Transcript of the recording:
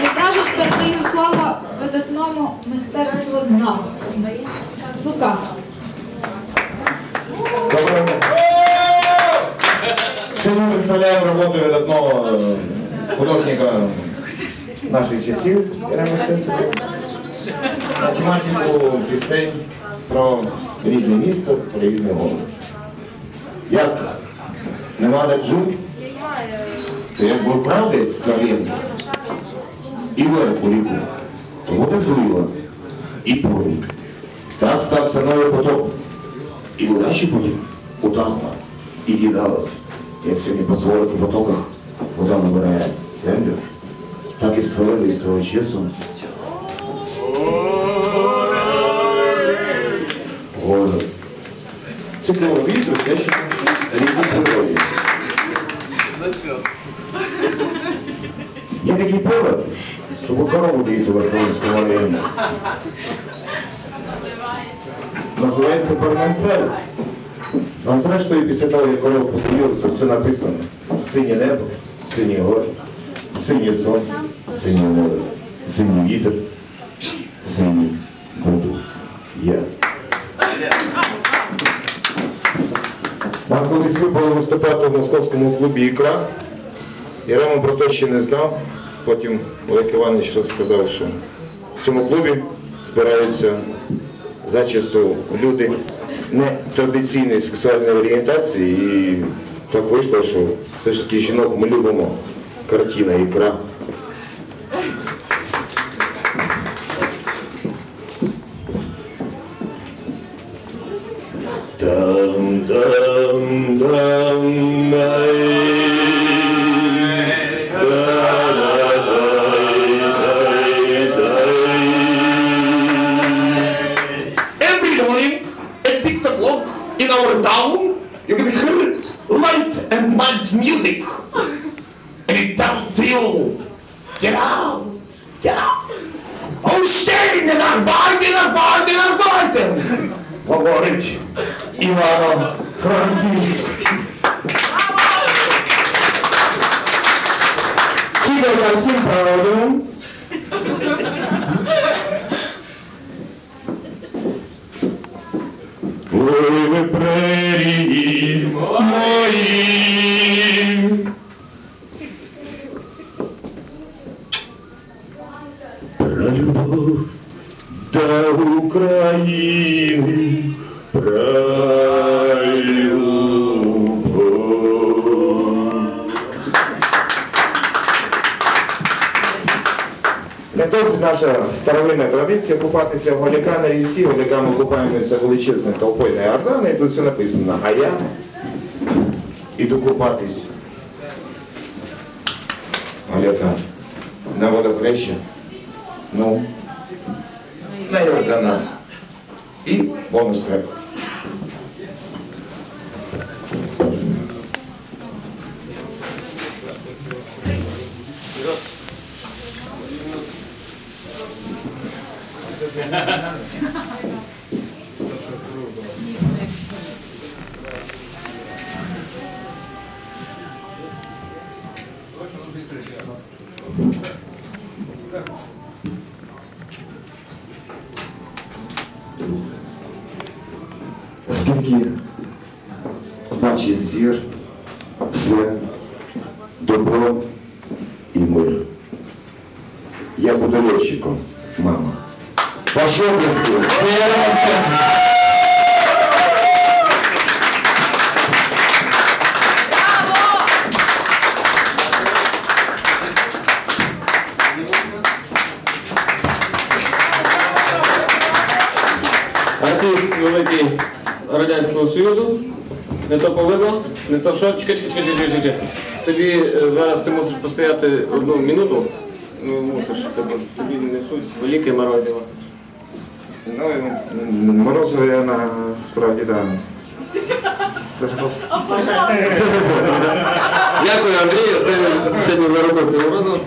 Відразу ж передаю слово видатному мистецтвознавцю. Лука. Доброго дня. Сьогодні представляємо роботу видатного е, художника наших часів Мистецтва. Пісень про рідне місто, про рідний город. Як нема даджу, то як був правди з Кавін і вверх у ріку, то вода злила і порік. Так стався новий потоп. І у нашій воді утахла і дідалась. Як сьогодні по звороту потоках вода набирає землю, так і створили з того часу город. Цікаво вітру, те, що рідній природі. Є такий поле, щоб корову діяти в Архангельському районі. Називається Парменцель. А зрештою, після того, як коров попоїв, то все написано. Синє небо, сині гори, синє сонце, синє небо, синій вітер, синій буду я. Нам колись випало виступати в московському клубі «Ікра». І Роман про те ще не знав. Потім Олег Іванович розказав, що в цьому клубі збираються зачасту люди не традиційної сексуальної орієнтації. І так вийшло, що все ж таки жінок ми любимо. Картина ікра. in our town, you can hear light and much music. And it tells you, get out, get out. Oh, stay in our bar, in our bar, in our garden. Говорить Івано Франківськ. Хіба я Прерії мої. Про любов до України, про наша старовинна традиція купатися в голіка на річці, голіками купаємося величезною толпою Ордана, і тут все написано, а я іду купатись голяка на водохреща, ну, на Йордана. І бонус трек. Скільки бачить зір, все добро і мир. Я буду льотчиком, мама. Кажу. Артист великий Радянського Союзу. Не то повезло, не то що. Чекай, чекай, чекай, чекай, чекай. Тобі е, зараз ти мусиш постояти одну минуту. Ну, мусиш, тобі несуть велике морозиво. Ну, морозиво я насправді, да. Дякую, Андрію, ти сьогодні заробив це морозиво.